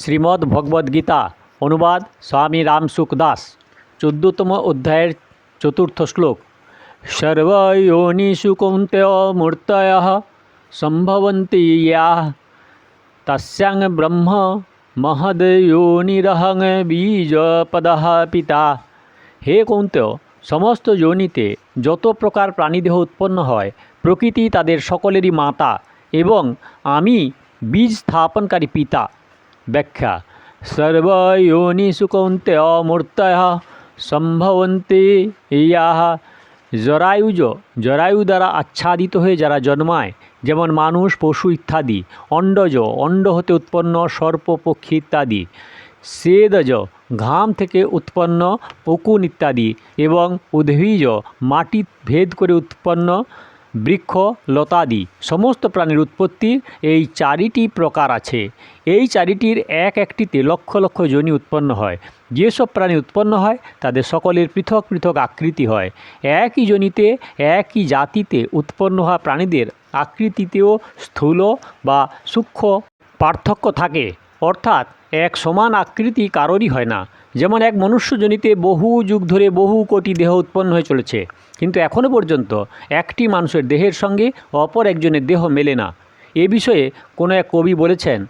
শ্রীমদ্ ভগবদ্গীতা অনুবাদ স্বামী রামসুখ দাস, চোদ্দতম অধ্যায়ের চতুর্থ শ্লোক। সর্বয়োনিষু কৌন্তেয় মূর্তয় সম্ভবন্তি ইয়া। তস্যাং ব্রহ্ম মহদয়োনিরহং বীজপদ পিতা। হে কৌন্তেয়, সমস্ত যোনিতে যত প্রকার প্রাণীদেহ উৎপন্ন হয়, প্রকৃতি তাদের সকলেরই মাতা এবং আমি বীজ স্থাপনকারী পিতা। ব্যাখ্যা। সর্বয়োনিষু কৌন্তেয় মূর্তয় সম্ভবন্তি ইয়া জরায়ুজ। জরায়ু দ্বারা আচ্ছাদিত হয়ে যারা জন্মায়, যেমন মানুষ, পশু ইত্যাদি অণ্ডজ অণ্ড হতে উৎপন্ন সর্প পক্ষী ইত্যাদি। সেদজ। ঘাম থেকে উৎপন্ন উকুন ইত্যাদি এবং উদ্ভিজ। মাটি ভেদ করে উৎপন্ন বৃক্ষ, লতাদি, সমস্ত প্রাণীর উৎপত্তির এই চারিটি প্রকার আছে। এই চারিটির এক একটিতে লক্ষ লক্ষ যোনি উৎপন্ন হয়। যেসব প্রাণী উৎপন্ন হয়, তাদের সকলের পৃথক পৃথক আকৃতি হয়। একই যোনিতে একই জাতিতে উৎপন্ন হওয়া প্রাণীদের আকৃতিতেও স্থূল বা সূক্ষ্ম পার্থক্য থাকে। অর্থাৎ এক সমান আকৃতি কারোরই হয় না। যেমন এক মনুষ্যজনিতে বহু যুগ ধরে বহু কোটি দেহ উৎপন্ন হয়ে চলেছে, কিন্তু এখনও পর্যন্ত একটি মানুষের দেহের সঙ্গে অপর একজনের দেহ মেলে না। এ বিষয়ে কোনো এক কবি বলেছেন,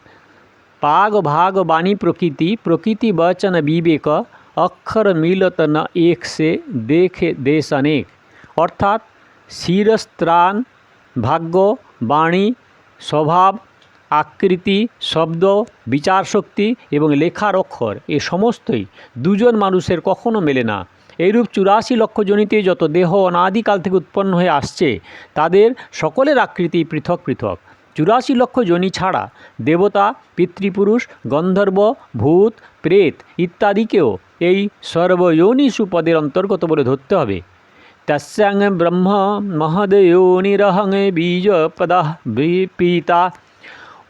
পাগ ভাগ বাণী প্রকৃতি প্রকৃতি বচন বিবেক, অক্ষর মিলত ন এক সে দেখে দেশ অনেক অর্থাৎ শিরস্ত্রাণ, ভাগ্য, বাণী, স্বভাব আকৃতি, শব্দ, বিচারশক্তি এবং লেখার অক্ষর, এ সমস্তই দুজন মানুষের কখনো মেলে না। এইরূপ চুরাশি লক্ষ জনিতে যত দেহ অনাদিকাল থেকে উৎপন্ন হয়ে আসছে, তাদের সকলের আকৃতি পৃথক পৃথক। চুরাশি লক্ষ জনি ছাড়া দেবতা, পিতৃপুরুষ, গন্ধর্ব, ভূত, প্রেত ইত্যাদিকেও এই সর্বয়োনিষু পদের অন্তর্গত বলে ধরতে হবে। তস্যাং ব্রহ্ম মহদয়োনিরহং পদা পিতা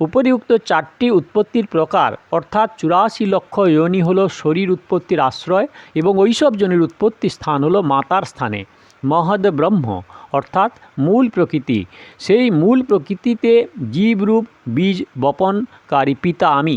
উপরিউক্ত চারটি উৎপত্তির প্রকার, অর্থাৎ চুরাশি লক্ষ ইয়নি হলো শরীর উৎপত্তির আশ্রয় এবং ওইসব জনের উৎপত্তি স্থান হলো মাতার স্থানে। মহদ ব্রহ্ম, অর্থাৎ মূল প্রকৃতি। সেই মূল প্রকৃতিতে জীবরূপ, বীজ, বপনকারী পিতা আমি।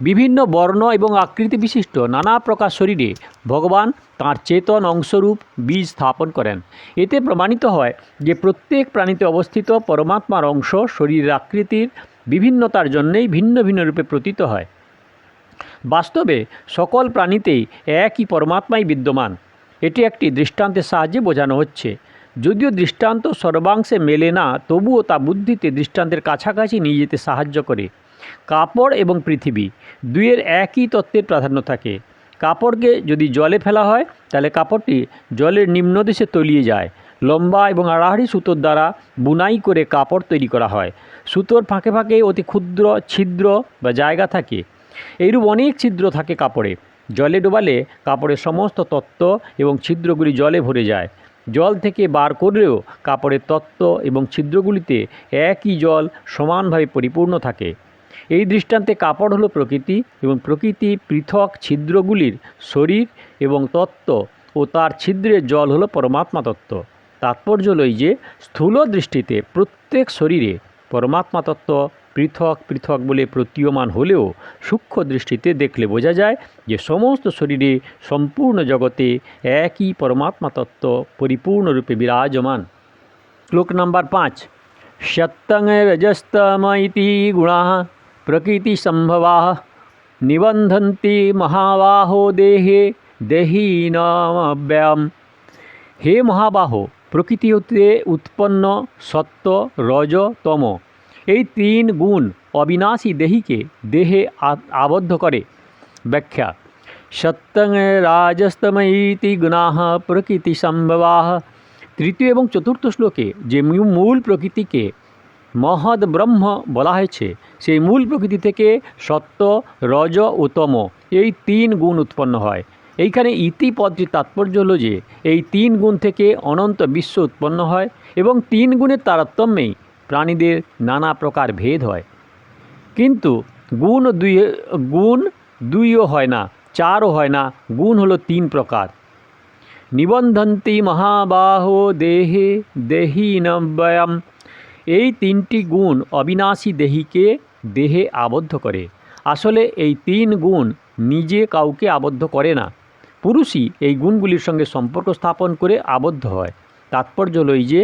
বিভিন্ন বর্ণ এবং আকৃতি বিশিষ্ট নানা প্রকার শরীরে ভগবান তাঁর চেতন অংশরূপ বীজ স্থাপন করেন। এতে প্রমাণিত হয় যে প্রত্যেক প্রাণীতে অবস্থিত পরমাত্মার অংশ শরীরের আকৃতির বিভিন্নতার জন্যেই ভিন্ন ভিন্ন রূপে প্রতীত হয়। বাস্তবে সকল প্রাণীতেই একই পরমাত্মাই বিদ্যমান। এটি একটি দৃষ্টান্তের সাহায্যে বোঝানো হচ্ছে। যদিও দৃষ্টান্ত সর্বাংশে মেলে না, তবুও তা বুদ্ধিতে দৃষ্টান্তের কাছাকাছি নিয়ে যেতে সাহায্য করে। কাপড় এবং পৃথিবী দুইয়ের একই তত্ত্বের প্রাধান্য থাকে। কাপড়কে যদি জলে ফেলা হয়, তাহলে কাপড়টি জলের নিম্নদেশে তলিয়ে যায়। লম্বা এবং আড়াআড়ি সুতোর দ্বারা বুনাই করে কাপড় তৈরি করা হয়। সুতোর ফাঁকে ফাঁকে অতি ক্ষুদ্র, ছিদ্র বা জায়গা থাকে। এইরূপ অনেক ছিদ্র থাকে কাপড়ে। জলে ডোবালে কাপড়ের সমস্ত তত্ত্ব এবং ছিদ্রগুলি জলে ভরে যায়। জল থেকে বার করলেও কাপড়ের তত্ত্ব এবং ছিদ্রগুলিতে একই জল সমানভাবে পরিপূর্ণ থাকে। এই দৃষ্টান্তে কাপড় হলো প্রকৃতি এবং প্রকৃতি পৃথক ছিদ্রগুলির শরীর এবং তত্ত্ব ও তার ছিদ্রের জল হলো পরমাত্মা তত্ত্ব। তাৎপর্য হলো এই যে স্থূল দৃষ্টিতে প্রত্যেক শরীরে পরমাত্মা তত্ত্ব পৃথক পৃথক বলে প্রতীয়মান হলেও সূক্ষ্ম দৃষ্টিতে দেখলে বোঝা যায় যে সমস্ত শরীরে সম্পূর্ণ জগতে একই পরমাত্মা তত্ত্ব পরিপূর্ণরূপে বিরাজমান। শ্লোক নাম্বার পাঁচ। সত্যং রজস্তম ইতি গুণা প্রকৃতিসম্ভবা নিবন্ধন্তি মহাবাহো দেহে দেহীনব্যয়ম হে মহাবাহ প্রকৃতি হতে উৎপন্ন সত্য রজ তম এই তিন গুণ অবিনাশী দেহিকে দেহে আবদ্ধ করে। ব্যাখ্যা, সত্যং রাজস্তমইতি গুণা প্রকৃতি সম্ভবা তৃতীয় এবং চতুর্থ শ্লোকে যে মূল প্রকৃতিকে মহৎ ব্রহ্ম বলা হয়েছে, সেই মূল প্রকৃতি থেকে সত্য রজ ও তম এই তিন গুণ উৎপন্ন হয়। এইখানে ইতি পদটির তাৎপর্য হলো যে, এই তিন গুণ থেকে অনন্ত বিশ্ব উৎপন্ন হয় এবং তিন গুণের তারতম্যেই প্রাণীদের নানা প্রকার ভেদ হয়। কিন্তু গুণ দুই, গুণ দুইও হয় না, চারও হয় না, গুণ হলো তিন প্রকার। নিবন্ধন্তি মহাবাহ দেহে দেহি দেহীনব্যয়ম এই তিনটি গুণ অবিনাশী দেহিকে দেহে আবদ্ধ করে। আসলে এই তিন গুণ নিজে কাউকে আবদ্ধ করে না। পুরুষই এই গুণগুলির সঙ্গে সম্পর্ক স্থাপন করে আবদ্ধ হয়। তাৎপর্য হলো যে,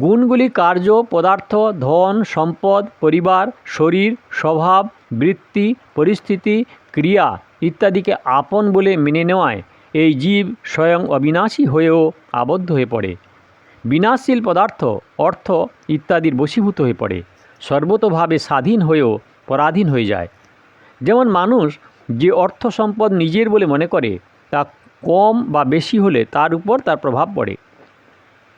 গুণগুলি কার্য, পদার্থ, ধন, সম্পদ, পরিবার, শরীর, স্বভাব, বৃত্তি, পরিস্থিতি, ক্রিয়া ইত্যাদিকে আপন বলে মেনে নেওয়ায় এই জীব স্বয়ং অবিনাশী হয়েও আবদ্ধ হয়ে পড়ে। বিনাশশীল পদার্থ, অর্থ ইত্যাদির বশীভূত হয়ে পড়ে। সর্বতোভাবে স্বাধীন হয়েও পরাধীন হয়ে যায়। যেমন মানুষ যে অর্থ সম্পদ নিজের বলে মনে করে, তা কম বা বেশি হলে তার উপর তার প্রভাব পড়ে।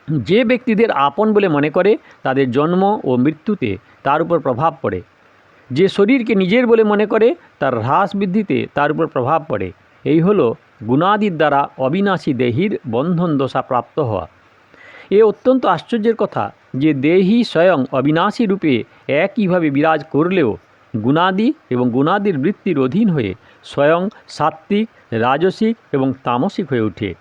যে ব্যক্তিদের আপন বলে মনে করে, তাদের জন্ম ও মৃত্যুতে তার উপর প্রভাব পড়ে। যে শরীরকে নিজের বলে মনে করে, তার হ্রাস বৃদ্ধিতে তার উপর প্রভাব পড়ে। এই হলো গুণাদির দ্বারা অবিনাশী দেহির বন্ধন দশা প্রাপ্ত হওয়া। এ অত্যন্ত আশ্চর্যের কথা যে দেহি স্বয়ং অবিনাশী রূপে একইভাবে বিরাজ করলেও গুণাদি এবং গুণাদির বৃত্তির অধীন হয়ে স্বয়ং সাত্ত্বিক, রাজসিক এবং তামসিক হয়ে ওঠে।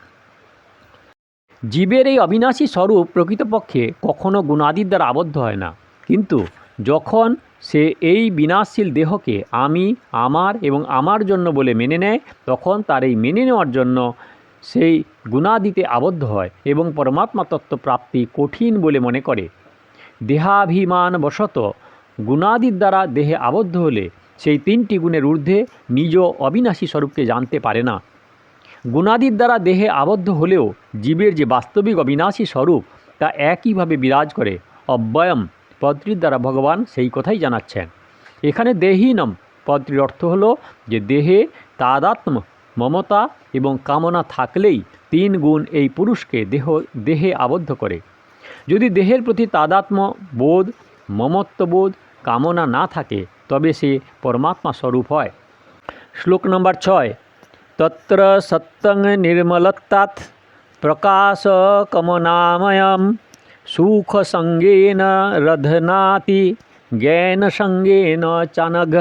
জীবের এই অবিনাশী স্বরূপ প্রকৃতপক্ষে কখনো গুণাদির দ্বারা আবদ্ধ হয় না। কিন্তু যখন সে এই বিনাশশীল দেহকে আমি, আমার এবং আমার জন্য বলে মেনে নেয়, তখন তার এই মেনে নেওয়ার জন্য সেই গুণাদিতে আবদ্ধ হয় এবং পরমাত্মা তত্ত্ব প্রাপ্তি কঠিন বলে মনে করে। দেহাভিমান বশত গুণাদির দ্বারা দেহে আবদ্ধ হলে সেই তিনটি গুণের ঊর্ধ্বে নিজ অবিনাশী স্বরূপকে জানতে পারে না। গুণাদির দ্বারা দেহে আবদ্ধ হলেও জীবের যে বাস্তবিক অবিনাশী স্বরূপ, তা একইভাবে বিরাজ করে। অব্যয়ম পদটির দ্বারা ভগবান সেই কথাই জানাচ্ছেন। এখানে দেহীনম পদটির অর্থ হল যে দেহে তাদাত্ম, মমতা এবং কামনা থাকলেই তিন গুণ এই পুরুষকে দেহ, দেহে আবদ্ধ করে। যদি দেহের প্রতি তাদাত্ম, বোধ, মমত্ববোধ কামনা না থাকে, তবে সে পরমাত্মা স্বরূপ হয়। শ্লোক নম্বর ছয়, তত্র সত্যং নির্মলত্তাৎ প্রকাশ কমনাময়ম সুখ সঙ্গেন রধনাতি জ্ঞান সঙ্গেন চানঘ।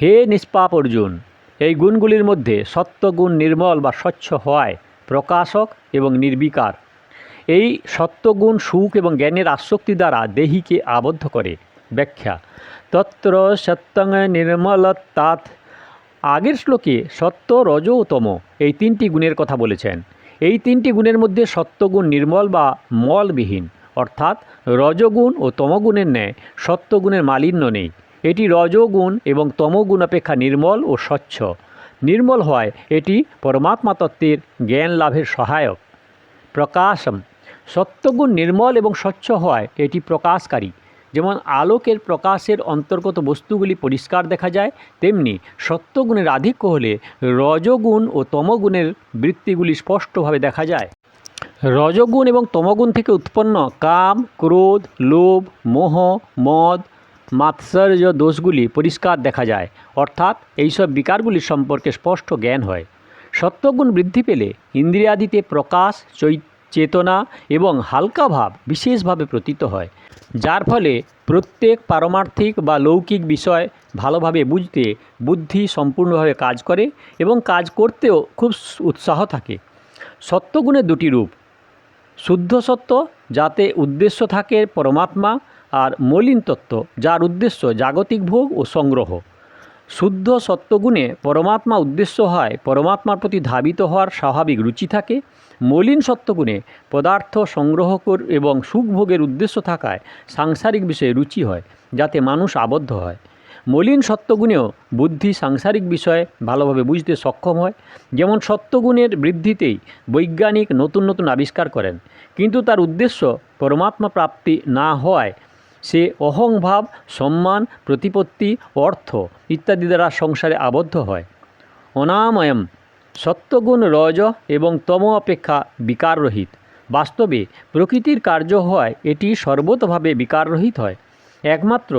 হে নিষ্পাপ অর্জুন এই গুণগুলির মধ্যে সত্যগুণ নির্মল বা স্বচ্ছ হওয়ায় প্রকাশক এবং নির্বিকার। এই সত্যগুণ সুখ এবং জ্ঞানের আসক্তি দ্বারা দেহিকে আবদ্ধ করে। ব্যাখ্যা। তত্র সত্যং নির্মলত্তাৎ। আগের শ্লোকে সত্য রজ ও এই তিনটি গুণের কথা বলেছেন। এই তিনটি গুণের মধ্যে সত্যগুণ নির্মল বা মলবিহীন, অর্থাৎ রজগুণ ও তমগুণের ন্যায় সত্যগুণের মালিন্য নেই। এটি রজগুণ এবং তমগুণ অপেক্ষা নির্মল ও স্বচ্ছ। নির্মল হওয়ায় এটি পরমাত্মা তত্ত্বের জ্ঞান লাভের সহায়ক। প্রকাশম। সত্যগুণ নির্মল এবং স্বচ্ছ হওয়ায় এটি প্রকাশকারী। যেমন আলোকের প্রকাশের অন্তর্গত বস্তুগুলি পরিষ্কার দেখা যায়, তেমনি সত্যগুণের আধিক্য হলে রজগুণ ও তমগুণের বৃত্তিগুলি স্পষ্টভাবে দেখা যায়। রজগুণ এবং তমগুণ থেকে উৎপন্ন কাম, ক্রোধ, লোভ, মোহ, মদ, মাৎসর্য দোষগুলি পরিষ্কার দেখা যায়, অর্থাৎ এইসব বিকারগুলি সম্পর্কে স্পষ্ট জ্ঞান হয়। সত্যগুণ বৃদ্ধি পেলে ইন্দ্রিয়াদিতে প্রকাশ চৈ চেতনা এবং হালকা ভাব বিশেষভাবে প্রতীত হয়, যার ফলে প্রত্যেক পারমার্থিক বা লৌকিক বিষয় ভালোভাবে বুঝতে, বুদ্ধি সম্পূর্ণভাবে কাজ করে এবং কাজ করতেও খুব উৎসাহ থাকে। সত্যগুণের দুটি রূপ, শুদ্ধ সত্য যাতে উদ্দেশ্য থাকে পরমাত্মা আর মলিন তত্ত্ব যার উদ্দেশ্য জাগতিক ভোগ ও সংগ্রহ। শুদ্ধ সত্যগুণে পরমাত্মা উদ্দেশ্য হয় পরমাত্মার প্রতি ধাবিত হওয়ার স্বাভাবিক রুচি থাকে মলিন সত্যগুণে পদার্থ সংগ্রহ কর এবং সুখভোগের উদ্দেশ্য থাকায় সাংসারিক বিষয়ে রুচি হয়, যাতে মানুষ আবদ্ধ হয়। মলিন সত্যগুণেও বুদ্ধি সাংসারিক বিষয়ে ভালোভাবে বুঝতে সক্ষম হয়। যেমন সত্যগুণের বৃদ্ধিতেই বৈজ্ঞানিক নতুন নতুন আবিষ্কার করেন, কিন্তু তার উদ্দেশ্য পরমাত্মা প্রাপ্তি না হওয়ায় সে অহংভাব সম্মান, প্রতিপত্তি, অর্থ ইত্যাদি দ্বারা সংসারে আবদ্ধ হয়। অনাময়ম সত্যগুণ রজ এবং তম অপেক্ষা বিকাররহিত। বাস্তবে প্রকৃতির কার্য হওয়ায় এটি সর্বতভাবে বিকাররহিত হয়। একমাত্র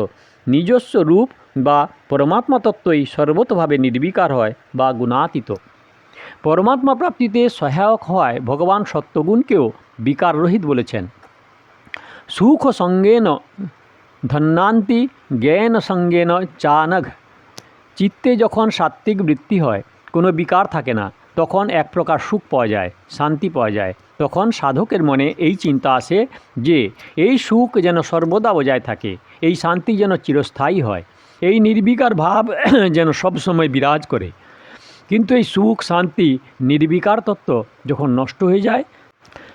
নিজস্ব রূপ বা পরমাত্মা তত্ত্বই সর্বতভাবে নির্বিকার হয় বা গুণাতীত। পরমাত্মা প্রাপ্তিতে সহায়ক হওয়ায় ভগবান সত্যগুণকেও বিকাররহিত বলেছেন। সুখ সঙ্গেন ধন্যান্তি, জ্ঞান সঙ্গেন চানঘ। চিত্তে যখন সাত্ত্বিক বৃত্তি হয় কোনো বিকার থাকে না, তখন এক প্রকার সুখ পাওয়া যায়, শান্তি পাওয়া যায়। তখন সাধকের মনে এই চিন্তা আসে যে, এই সুখ যেন সর্বদা বজায় থাকে, এই শান্তি যেন চিরস্থায়ী হয়। এই নির্বিকার ভাব যেন সবসময় বিরাজ করে। কিন্তু এই সুখ, শান্তি, নির্বিকার তত্ত্ব যখন নষ্ট হয়ে যায়,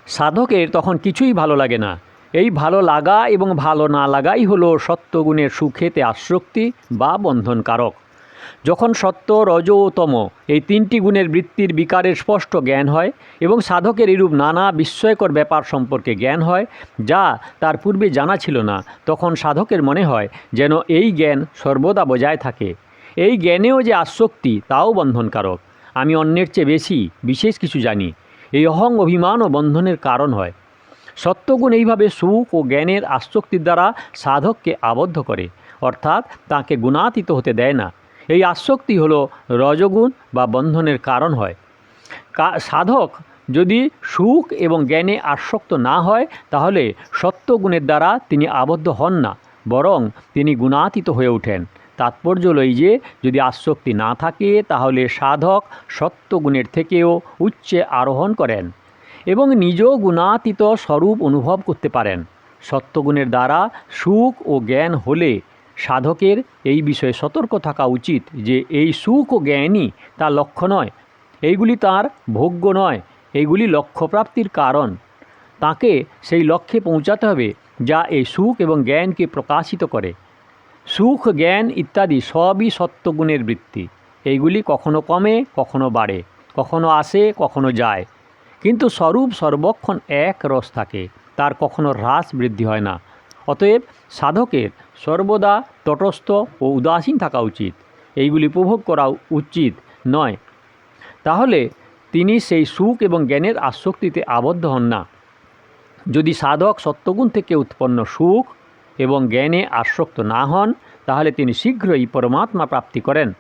সাধকের তখন কিছুই ভালো লাগে না। এই ভালো লাগা এবং ভালো না লাগাই হলো সত্যগুণের সুখেতে আসক্তি বা বন্ধনকারক। যখন সত্য রজ ও তম এই তিনটি গুণের বৃত্তির বিকারের স্পষ্ট জ্ঞান হয় এবং সাধকের এরূপ নানা বিস্ময়কর ব্যাপার সম্পর্কে জ্ঞান হয়, যা তার পূর্বে জানা ছিল না, তখন সাধকের মনে হয় যেন এই জ্ঞান সর্বদা বজায় থাকে। এই জ্ঞানেও যে আসক্তি, তাও বন্ধনকারক। আমি অন্যের চেয়ে বেশি, বিশেষ কিছু জানি। এই অহং অভিমান ও বন্ধনের কারণ হয়। সত্যগুণ এইভাবে সুখ ও জ্ঞানের আসক্তির দ্বারা সাধককে আবদ্ধ করে, অর্থাৎ তাকে গুণাতীত হতে দেয় না। এই আসক্তি হলো রজগুণ বা বন্ধনের কারণ হয়। সাধক যদি সুখ এবং জ্ঞানে আসক্ত না হয়, তাহলে সত্যগুণের দ্বারা তিনি আবদ্ধ হন না, বরং তিনি গুণাতীত হয়ে ওঠেন। তাৎপর্য হলো এই যে, যদি আসক্তি না থাকে, তাহলে সাধক সত্যগুণের থেকেও উচ্চে আরোহণ করেন এবং নিজ গুণাতীত স্বরূপ অনুভব করতে পারেন। সত্যগুণের দ্বারা সুখ ও জ্ঞান হলে সাধকের এই বিষয়ে সতর্ক থাকা উচিত যে এই সুখ ও জ্ঞানই তার লক্ষ্য নয়। এইগুলি তার ভোগ্য নয়। এইগুলি লক্ষ্যপ্রাপ্তির কারণ। তাকে সেই লক্ষ্যে পৌঁছাতে হবে যা এই সুখ এবং জ্ঞানকে প্রকাশিত করে। সুখ, জ্ঞান ইত্যাদি সবই সত্যগুণের বৃত্তি। এইগুলি কখনো কমে, কখনো বাড়ে, কখনো আসে, কখনো যায়। কিন্তু স্বরূপ সর্বক্ষণ এক রস থাকে। তার কখনো হ্রাস বৃদ্ধি হয় না। অতএব সাধকের সর্বদা তটস্থ ও উদাসীন থাকা উচিত। এইগুলি উপভোগ করা উচিত নয়। তাহলে তিনি সেই সুখ এবং জ্ঞানের আসক্তিতে আবদ্ধ হন না। যদি সাধক সত্যগুণ থেকে উৎপন্ন সুখ এবং জ্ঞানে আসক্ত না হন, তাহলে তিনি শীঘ্রই পরমাত্মা প্রাপ্তি করেন।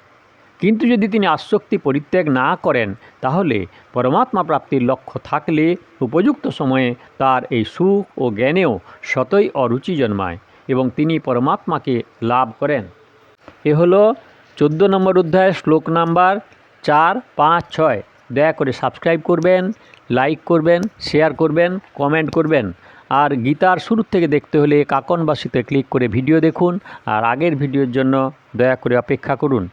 কিন্তু যদি তিনি আসক্তি পরিত্যাগ না করেন, তাহলে পরমাত্মা প্রাপ্তির লক্ষ্য থাকলে উপযুক্ত সময়ে তার এই সুখ ও জ্ঞানেও শতই অরুচি জন্মায় এবং তিনি পরমাত্মাকে লাভ করেন। এ হলো চোদ্দ নম্বর অধ্যায়, শ্লোক নাম্বার চার, পাঁচ, ছয়। দয়া করে সাবস্ক্রাইব করবেন, লাইক করবেন, শেয়ার করবেন, কমেন্ট করবেন। আর গীতার শুরু থেকে দেখতে হলে কাকনবাসীতে ক্লিক করে ভিডিও দেখুন। আর আগের ভিডিওর জন্য দয়া করে অপেক্ষা করুন।